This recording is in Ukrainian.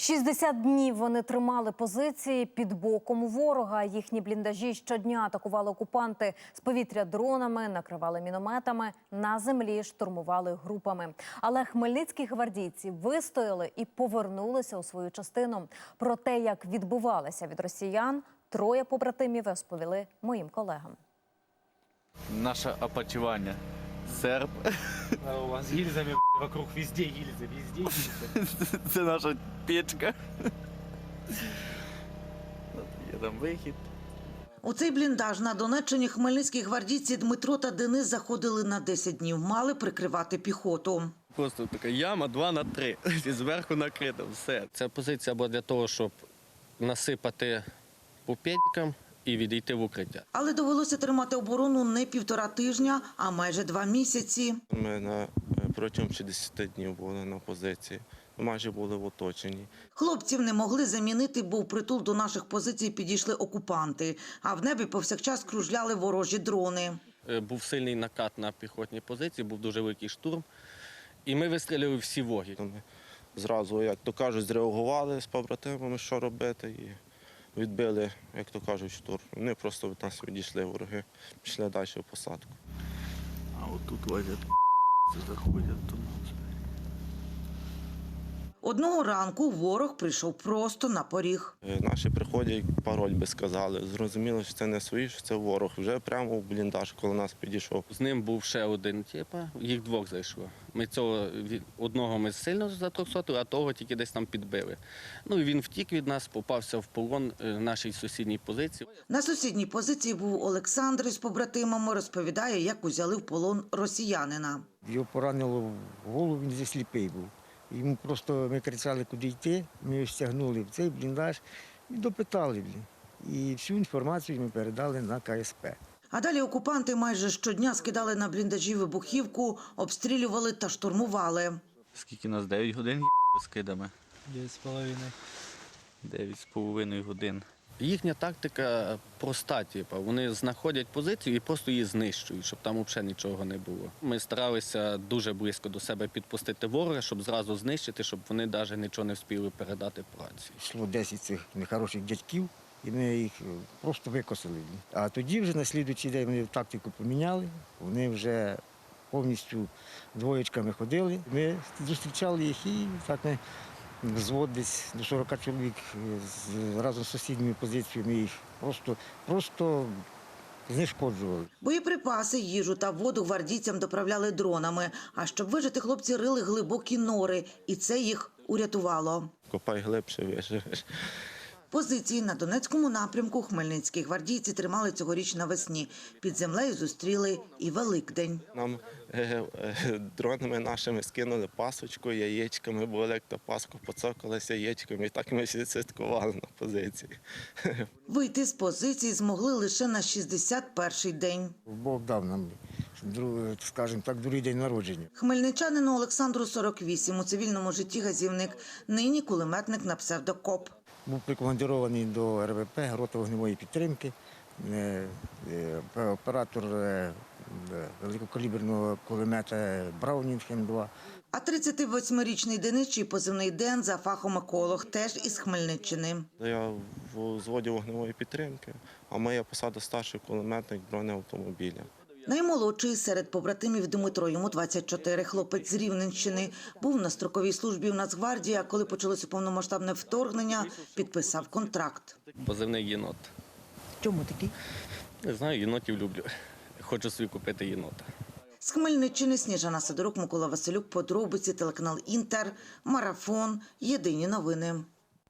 60 днів вони тримали позиції під боком ворога. Їхні бліндажі щодня атакували окупанти з повітря дронами, накривали мінометами, на землі штурмували групами. Але хмельницькі гвардійці вистояли і повернулися у свою частину. Про те, як відбувалися від росіян, троє побратимів розповіли моїм колегам. Наше опочивання. Серб. А у вас с гильзами вокруг везде гильзы, везде гильзы. Це наша печка. Є там вихід. У цей бліндаж на Донеччині хмельницькі гвардійці Дмитро та Денис заходили на 10 днів. Мали прикривати піхоту. Просто така яма 2 на 3. І зверху накрита все. Ця позиція була для того, щоб насипати по п'ятикам і відійти в укриття. Але довелося тримати оборону не півтора тижня, а майже два місяці. Ми на, е, протягом 60 днів були на позиції. Майже були в оточенні. Хлопців не могли замінити, бо в притул до наших позицій підійшли окупанти. А в небі повсякчас кружляли ворожі дрони. Е, Був сильний накат на піхотні позиції, був дуже великий штурм. І ми вистрілили всі воги. Ми зразу, як то кажуть, зреагували з побратимами, що робити, і відбили, як то кажуть, штурм. Вони просто від нас відійшли вороги, пішли далі в посадку. А отут лазять заходять до нас. Одного ранку ворог прийшов просто на поріг. Е, Наші приходять, пароль би сказали. Зрозуміло, що це не свої, що це ворог. Вже прямо в бліндаж, коли нас підійшов. З ним був ще один типа, їх двох зайшло. Ми цього від- одного ми сильно затрусотили, а того тільки десь там підбили. Ну і він втік від нас, попався в полон е, нашій сусідній позиції. На сусідній позиції був Олександр із побратимами. Розповідає, як узяли в полон росіянина. Його поранило в голову, він сліпий був. Йому просто ми кричали, куди йти. Ми його стягнули в цей бліндаж і допитали. Блін. І всю інформацію ми передали на КСП. А далі окупанти майже щодня скидали на бліндажі вибухівку, обстрілювали та штурмували. Скільки нас? 9 годин скидами? кидами? Девять з половиною. Дев'ять з половиною годин. Їхня тактика проста, типу. Вони знаходять позицію і просто її знищують, щоб там взагалі нічого не було. Ми старалися дуже близько до себе підпустити ворога, щоб зразу знищити, щоб вони навіть нічого не встигли передати по рації. Йшло 10 цих нехороших дядьків, і ми їх е, просто викосили. А тоді вже на слідуючий день вони тактику поміняли, вони вже повністю двоєчками ходили. Ми зустрічали їх і так ми взвод десь до 40 чоловік з- разом з сусідніми позиціями їх просто, просто знешкоджували. Боєприпаси, їжу та воду гвардійцям доправляли дронами. А щоб вижити, хлопці рили глибокі нори, і це їх урятувало. Копай глибше, виживеш. Позиції на Донецькому напрямку хмельницькі гвардійці тримали цьогоріч навесні. Під землею зустріли і Великдень. Нам е, е, дронами нашими скинули пасочку, яєчками, бо як то паску поцокалися яєчками, і так ми всі святкували на позиції. Вийти з позиції змогли лише на 61-й день. Бог дав нам, скажімо так, другий день народження. Хмельничанину Олександру 48, у цивільному житті газівник, нині кулеметник на псевдокоп. Був прикомандирований до РВП, рота вогневої підтримки, е, е, оператор е, великокаліберного кулемета Браунінг М2. А 38-річний Денис, чий позивний Ден, за фахом еколог, теж із Хмельниччини. Я в зводі вогневої підтримки, а моя посада старший кулеметник бронеавтомобіля. Наймолодший серед побратимів Дмитро, йому 24, хлопець з Рівненщини, був на строковій службі в Нацгвардії, а коли почалося повномасштабне вторгнення, підписав контракт. Позивний єнот. Чому такий? Не знаю, єнотів люблю. Хочу собі купити єнота. З Хмельниччини Сніжана Сидорук, Микола Василюк, подробиці, телеканал Інтер, Марафон, Єдині новини.